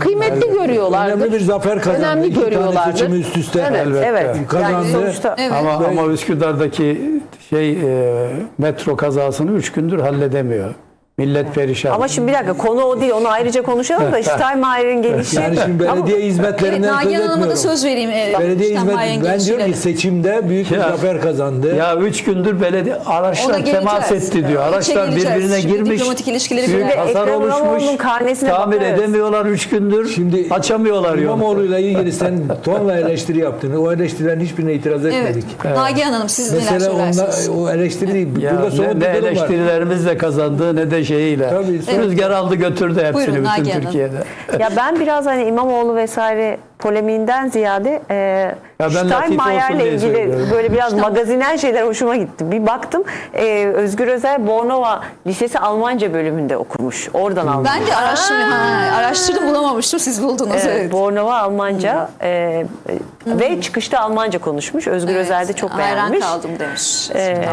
kıymetli görüyorlardır. Önemli bir zafer kazandı. Önemli İki tane görüyorlardır. seçimi üst üste Evet, Elbette. evet. kazandı. Yani sonuçta- Evet. Ama, ama Üsküdar'daki şey e, metro kazasını üç gündür halledemiyor. Millet perişan. Ama şimdi bir dakika konu o değil. Onu ayrıca konuşalım da Steinmeier'in gelişi. Yani şimdi belediye Ama- hizmetlerinden Evet, söz Nagihan Hanım'a da etmiyorum. söz vereyim. e, Belediye Steinmeier'in hizmet ben diyorum ki gelişiyle. seçimde büyük bir Ya. zafer kazandı. ya üç gündür belediye Ona araçlar geleceğiz. temas etti diyor. Evet. Araçlar İçe geleceğiz. birbirine Şimdi girmiş. diplomatik ilişkileri Büyük falan. hasar Ekrem oluşmuş. İmamoğlu'nun karnesine Tamir bakarız. edemiyorlar üç gündür. Şimdi açamıyorlar yolu. İmamoğlu'yla ilgili sen tonla eleştiri yaptın. O eleştirilerin hiçbirine itiraz Evet. etmedik. Nagihan Hanım siz neler Mesela söylersiniz? onda, o eleştiri değil. Ya Burada somut ne, bir ne durum var. eleştirilerimizle kazandığı ne de şeyiyle. Tabii, Evet. Rüzgar aldı götürdü hepsini Buyurun, bütün Nagihan Hanım. Türkiye'de. Ya ben biraz hani İmamoğlu vesaire polemiğinden ziyade e, olsun Steinmeier'le ilgili söylüyorum. böyle biraz magazinel şeyler hoşuma gitti. Bir baktım e, Özgür Özel Bornova Lisesi Almanca bölümünde okumuş. Oradan aldım. Ben de araştırdım, ha, araştırdım bulamamıştım siz buldunuz. Evet, Evet. Bornova Almanca e, e, ve çıkışta Almanca konuşmuş. Özgür Evet, Özel de çok Hayran beğenmiş. kaldım demiş. Ee,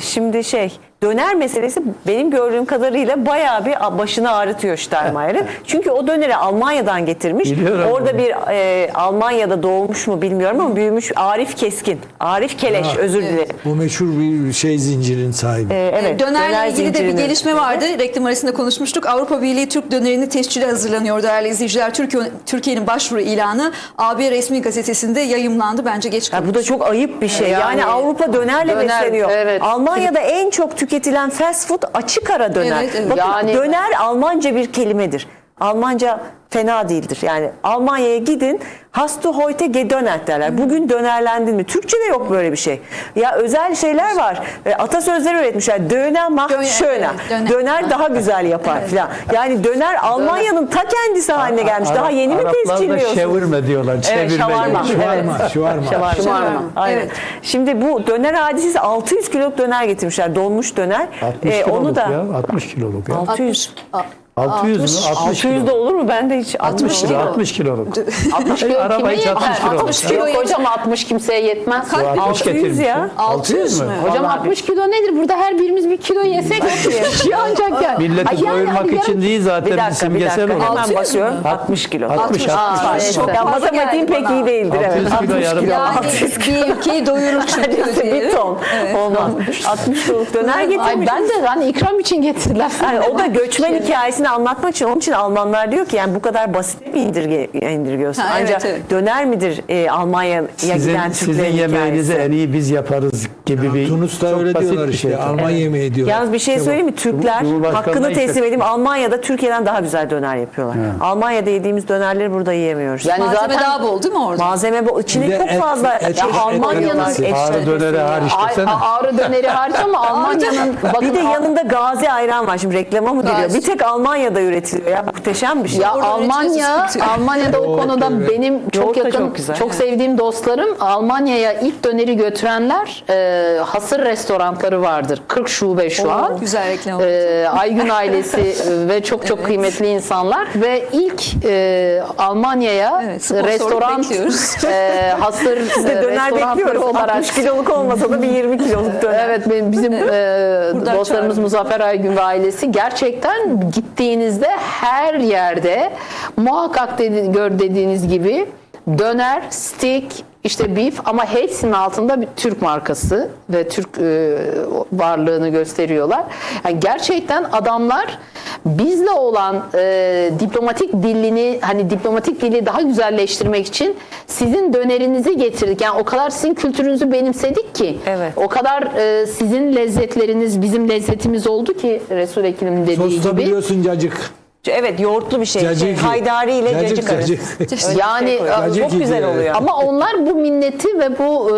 şimdi şey döner meselesi benim gördüğüm kadarıyla bayağı bir başını ağrıtıyor Steinmeier'in. Çünkü o döneri Almanya'dan getirmiş. Biliyorum Orada onu. bir e, Almanya'da doğmuş mu bilmiyorum ama büyümüş Arif Keskin. Arif Keleş Ha, özür dilerim. Bu meşhur bir şey zincirin sahibi. Ee, evet. Dönerle döner ilgili de bir zincirinin. gelişme vardı. Reklam arasında konuşmuştuk. Avrupa Birliği Türk dönerini tescile hazırlanıyor değerli izleyiciler. Türkiye, Türkiye'nin başvuru ilanı AB resmi gazetesinde yayımlandı. Bence geç Ya kaldı. bu da çok ayıp bir şey. Yani, Yani Avrupa dönerle döner, besleniyor. evet. Almanya'da en çok tüketilen fast food açık ara döner. Evet, evet. Bakın Yani- döner Almanca bir kelimedir. Almanca fena değildir. Yani Almanya'ya gidin Hast du heute gedönert derler. Bugün dönerlendin mi? Türkçe'de yok böyle bir şey. Ya özel şeyler var. E, atasözleri üretmişler. Döner schöner. evet, döner. Döner daha güzel yapar falan. Yani döner Almanya'nın ta kendisi haline gelmiş. Daha yeni mi tescilliyorsunuz? çevirme diyorlar. Evet, Çevirme şavarma. diyor. Şuvarma, şuvarma. Şavarma. Şavarma. Aynen. Evet. Şimdi bu döner hadisesi 600 kiloluk döner getirmişler. Donmuş döner. 60 Ee, onu da ya. 60 kiloluk ya. 600. 600 mü? 60 600 kilo. de olur mu? Ben de hiç 60 kilo. kilo. 60 kiloluk. 60 Ey, kilo araba kime hiç 60 yetmez? kilo. 60 kilo Yok hocam 60 kimseye yetmez. Kaç- 60 600 getirmiş. ya. 600 mü? Hocam Vallahi 60 kilo nedir? Burada her birimiz bir kilo yesek şey ancak yani. Milleti Ay yani doyurmak yarın- için değil Bir zaten dakika bir simgesel dakika. olarak. Hemen 600 bakıyorum. mü? 60 kilo. 60 Aa, 60. neyse. çok Ya fazla matematiğim geldi pek bana. iyi değildir. 600 Evet. kilo 60 yarım kilo. Yani 600 kilo. bir ülkeyi doyurur çünkü. Neredeyse bir ton. Olmaz. 60 kiloluk döner Ay getirmiş. ben de hani ikram için getirdiler. Yani o da göçmen hikayesini anlatmak için onun için Almanlar diyor ki yani bu kadar basit mi indirge, indirgiyorsun? Ha, evet, Ancak evet. döner midir e, Almanya'ya Sizin, giden sizin Türklerin yemeğinizi hikayesi? en iyi biz yaparız gibi bir Tunus'ta çok öyle basit diyorlar bir işte. şey. Alman yemeği diyorlar. Yalnız bir şey söyleyeyim mi? Türkler hakkını işte- teslim edeyim. Almanya'da Türkiye'den daha güzel döner yapıyorlar. Almanya'da yediğimiz dönerleri burada yiyemiyoruz. Yani Malzeme zaten daha bol değil mi orada? Malzeme İçinde de çok et- fazla. et- ya et- Almanya'nın et- et Ağrı döneri ya. hariç desene. ağrı döneri hariç ama Almanya'nın Bir de yanında gazi ayran var. Şimdi reklama mı geliyor? Bir tek Almanya'da üretiliyor ya. Muhteşem bir şey. Ya Orada Almanya, üreticisi. Almanya'da o konuda evet. benim çok Yoğurt da yakın, çok çok, güzel. sevdiğim dostlarım Almanya'ya ilk döneri götürenler e, hasır restoranları vardır. 40 şube şu Oo, an. güzel reklam. E, Aygün ailesi ve çok çok kıymetli insanlar ve ilk e, Almanya'ya Evet, restoran bekliyoruz. e, hasır e, döner restoranları bekliyoruz. olarak 60 kiloluk olmasa da bir 20 kiloluk döner. Evet benim bizim e, Buradan dostlarımız çağırın. Muzaffer Aygün ve ailesi gerçekten gittiğinizde her yerde muhakkak dedi, gör dediğiniz gibi döner, stick, işte beef ama hepsinin altında bir Türk markası ve Türk e, varlığını gösteriyorlar. Yani gerçekten adamlar bizle olan e, diplomatik dilini hani diplomatik dili daha güzelleştirmek için sizin dönerinizi getirdik. Yani o kadar sizin kültürünüzü benimsedik ki Evet. o kadar e, sizin lezzetleriniz bizim lezzetimiz oldu ki Resul Ekim'in dediği Sosta gibi. biliyorsun cacık. Evet yoğurtlu bir şey. şey Cacık. haydari ile cacık, Cacık, arası. cacık. Yani, şey. Cacık çok güzel oluyor. Ama onlar bu minneti ve bu e,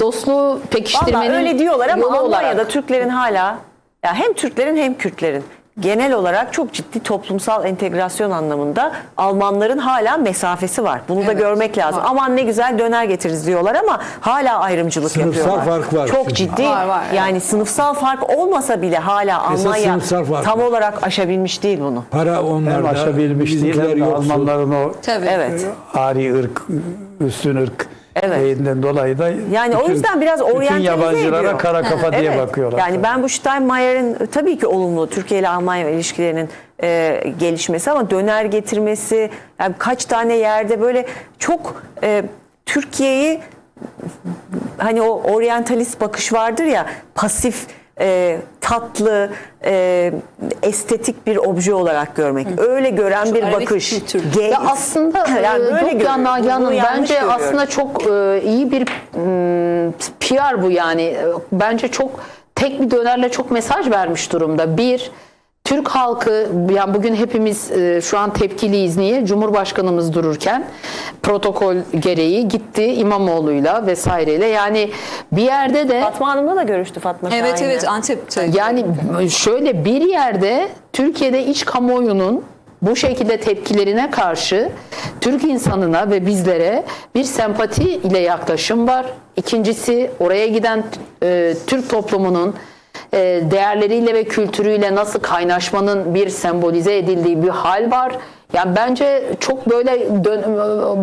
dostluğu pekiştirmenin Vallahi öyle diyorlar ama Almanya'da olarak. Türklerin hala ya hem Türklerin hem Kürtlerin genel olarak çok ciddi toplumsal entegrasyon anlamında Almanların hala mesafesi var. Bunu da Evet, görmek lazım. var. Aman ne güzel döner getiririz diyorlar ama hala ayrımcılık Sınıfsal yapıyorlar. fark var Çok şimdi. ciddi. Var, var, evet. yani sınıfsal fark olmasa bile hala Esas Almanya sınıfsal tam var. olarak aşabilmiş değil bunu. Para Hem onlarda. aşabilmiş değil hem de. Almanların o Tabii. Evet. ari ırk, üstün ırk Evet. şeyinden dolayı da Yani o bütün- yüzden biraz bütün yabancılara ediyor. kara kafa diye Evet. bakıyorlar. Yani ben bu Steinmeier'in tabii ki olumlu Türkiye ile Almanya ilişkilerinin e, gelişmesi ama döner getirmesi yani kaç tane yerde böyle çok e, Türkiye'yi hani o oryantalist bakış vardır ya pasif e, tatlı e, estetik bir obje olarak görmek. Öyle gören bir Arabesk bakış. Ge- Ya aslında Yani e, böyle Dokyan görüyorum. Nagihan Bunu Hanım yanlış bence görüyorum. aslında çok e, iyi bir mm, PR bu yani. E, Bence çok tek bir dönerle çok mesaj vermiş durumda. Bir, Türk halkı yani bugün hepimiz e, şu an tepkiliyiz niye? Cumhurbaşkanımız dururken protokol gereği gitti İmamoğlu'yla vesaireyle. Yani bir yerde de Fatma Hanım'la da görüştü Fatma Evet Şahin'le. evet Antep'te. yani şöyle bir yerde Türkiye'de iç kamuoyunun bu şekilde tepkilerine karşı Türk insanına ve bizlere bir sempati ile yaklaşım var. İkincisi oraya giden e, Türk toplumunun değerleriyle ve kültürüyle nasıl kaynaşmanın bir sembolize edildiği bir hal var. Yani bence çok böyle dön,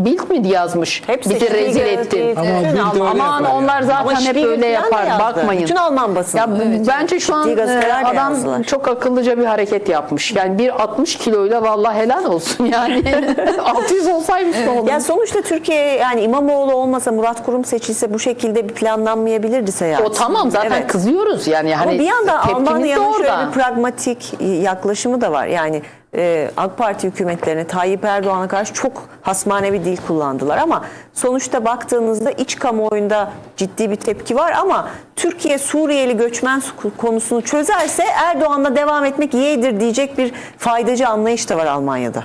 Bild mi yazmış? Hepsi Bizi rezil etti. Ama bütün Bild öyle Aman yapar onlar yani. zaten Ama hep Spiegel öyle falan da yapar. yazdı. Bakmayın. Bütün Alman basını. Ya bence şu an Ciddi gazeteler e, de adam yazdılar. çok akıllıca bir hareket yapmış. Yani bir 60 kiloyla vallahi helal olsun yani. 600 olsaymış ne olur? Ya sonuçta Türkiye yani İmamoğlu olmasa Murat Kurum seçilse bu şekilde bir planlanmayabilirdi seyahat. O tamam zaten Evet. kızıyoruz yani. Ama Hani bir yandan tepkimiz de Almanya'nın şöyle orada. bir pragmatik yaklaşımı da var. Yani e, AK Parti hükümetlerine Tayyip Erdoğan'a karşı çok hasmane bir dil kullandılar ama sonuçta baktığınızda iç kamuoyunda ciddi bir tepki var ama Türkiye Suriyeli göçmen konusunu çözerse Erdoğan'la devam etmek yeğdir diyecek bir faydacı anlayış da var Almanya'da.